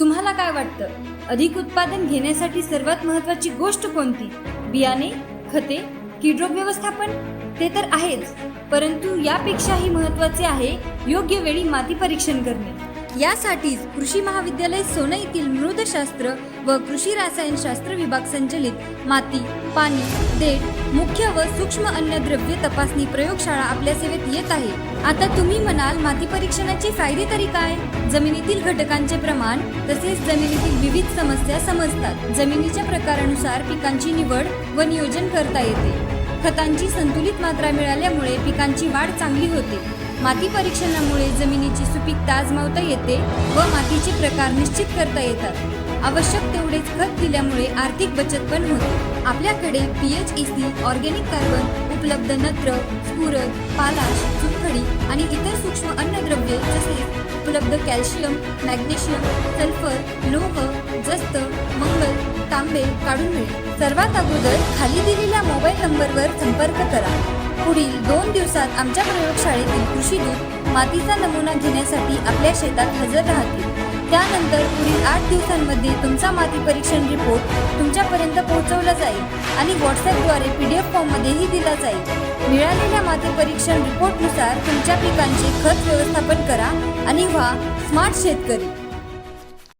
तुम्हाला काय वाटतं? अधिक उत्पादन घेण्यासाठी सर्वात महत्वाची गोष्ट कोणती? बियाणे खते कीटरोग व्यवस्थापन? ते तर आहेच परंतु यापेक्षाही महत्त्वाचे आहे योग्य वेळी माती परीक्षण करणे. यासाठीच कृषी महाविद्यालय सोने येथील मृदशास्त्र व कृषी रसायनशास्त्र विभाग संचलित माती पाणी देठ मुख्य व सूक्ष्म अन्नद्रव्य तपासणी प्रयोगशाळा आपल्या सेवेत येत आहे. आता तुम्ही म्हणाल माती परीक्षणाचे फायदे तरी काय? जमिनीतील घटकांचे प्रमाण तसेच जमिनीतील विविध समस्या समजतात. जमिनीच्या प्रकारानुसार पिकांची निवड व नियोजन करता येते. खतांची संतुलित मात्रा मिळाल्यामुळे पिकांची वाढ चांगली होते. माती परीक्षणामुळे जमिनीची सुपीकता आजमावता येते व मातीचे प्रकार निश्चित करता येतात. आवश्यक तेवढेच खत दिल्यामुळे आर्थिक बचत पण होते. आपल्याकडे पीएच सी ऑर्गॅनिक कार्बन उपलब्ध नत्र स्फुरद पालाश चुनखडी आणि इतर सूक्ष्म अन्नद्रव्ये जसे उपलब्ध कॅल्शियम मॅग्नेशियम सल्फर लोह जस्त मंगल तांबे काढून मिळेल. सर्वात अगोदर खाली दिलेल्या मोबाईल नंबरवर संपर्क करा. पुढील दोन दिवसात आमच्या प्रयोगशाळेतील कृषी दूध मातीचा नमुना घेण्यासाठी आपल्या शेतात हजर राहतील. त्यानंतर पुढील आठ दिवसांमध्ये तुमचा माती परीक्षण रिपोर्ट तुमच्यापर्यंत पोहोचवला जाईल आणि व्हॉट्सअपद्वारे पी डी एफ फॉर्ममध्येही दिला जाईल. मिळालेल्या माती परीक्षण रिपोर्टनुसार तुमच्या पिकांचे खत व्यवस्थापन करा आणि व्हा स्मार्ट शेतकरी.